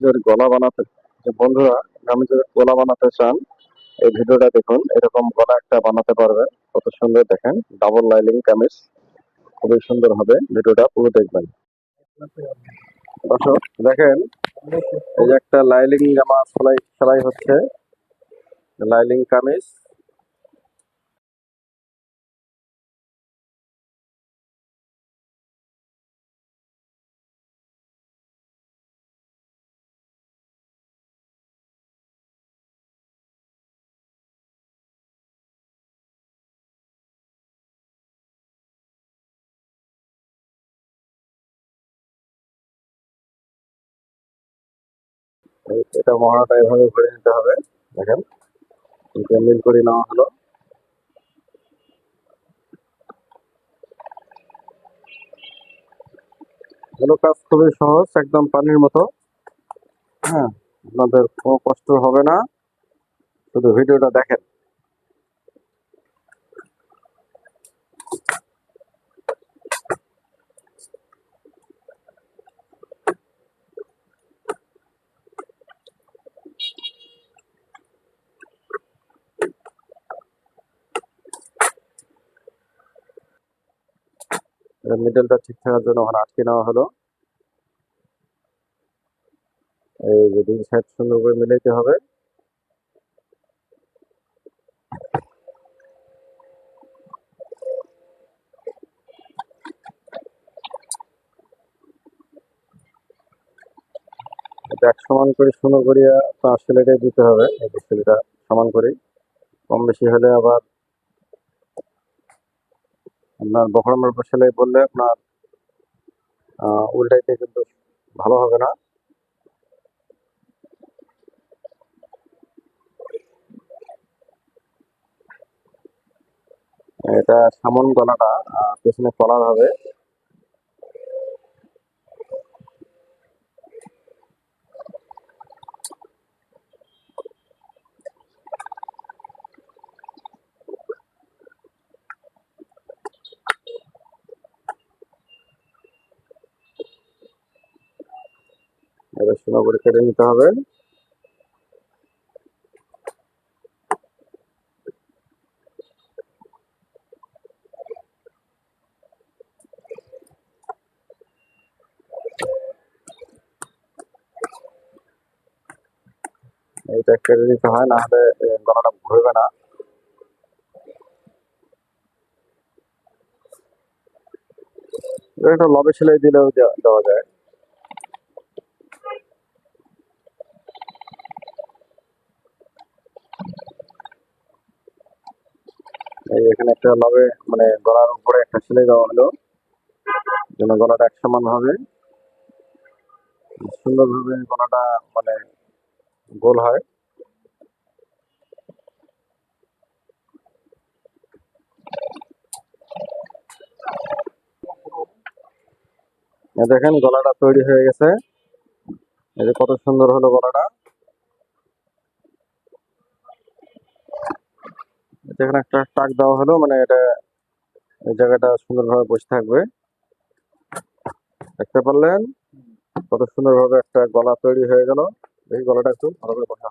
যদি গলা বানাতে যে বন্ধুরা, আমি যদি গলা বানাতে চান, এই ভিডিওটা দেখুন, এরকম গলা একটা বানাতে পারবে কত সুন্দর দেখেন ডাবল লাইলিং কামিজ। খুবই সুন্দর হবে, ভিডিওটা পুরো দেখবেন। দর্শক, দেখেন, এই যে একটা লাইলিং জামা সেলাই সেলাই হচ্ছে। লাইলিং কামিজ। এটা মহড়াটা এভাবে ভরে নিতে হবে। দেখেন মিল করে নেওয়া হলো। এগুলো কাজ খুবই সহজ, একদম পানির মতো। হ্যাঁ আপনাদের কোনো কষ্ট হবে না। শুধু ভিডিওটা দেখেন। মিডলটা ঠিক থাকার জন্য ওখানে আটকে নেওয়া হলো। এই যে দুই সাইড সুন্দর করে মিলাইতে হবে। এক সমান করে সুন্দর করিয়া আপনার সেলাইটাই দিতে হবে। এই সেলাইটা সমান করেই কম বেশি হলে আবার আপনার বকরমের উপর সেলাই বললে আপনার উল্টাইতে কিন্তু ভালো হবে না। এটা সামন গলাটা পেছনে কলার হবে। সুন্দর করে কেটে নিতে হবে। এটা কেটে নিতে হয়, না হলে গলাটা ঘুরবে না। এটা লবে সেলাই দিলেও দেওয়া যায়। এখানে একটা লবে মানে গলার উপরে একটা সেলাই দেওয়া হলো। যেন গলাটা এক সমান হবে। সুন্দরভাবে গলাটা মানে গোল হয়। দেখেন, গলাটা তৈরি হয়ে গেছে। এই যে কত সুন্দর হলো গলাটা। এখানে একটা টাক দেওয়া হলো মানে এটা, এই জায়গাটা সুন্দরভাবে বসে থাকবে। দেখতে পারলেন? কত সুন্দরভাবে একটা গলা তৈরি হয়ে গেল। এই গলাটা একটু ভালো করে বসা।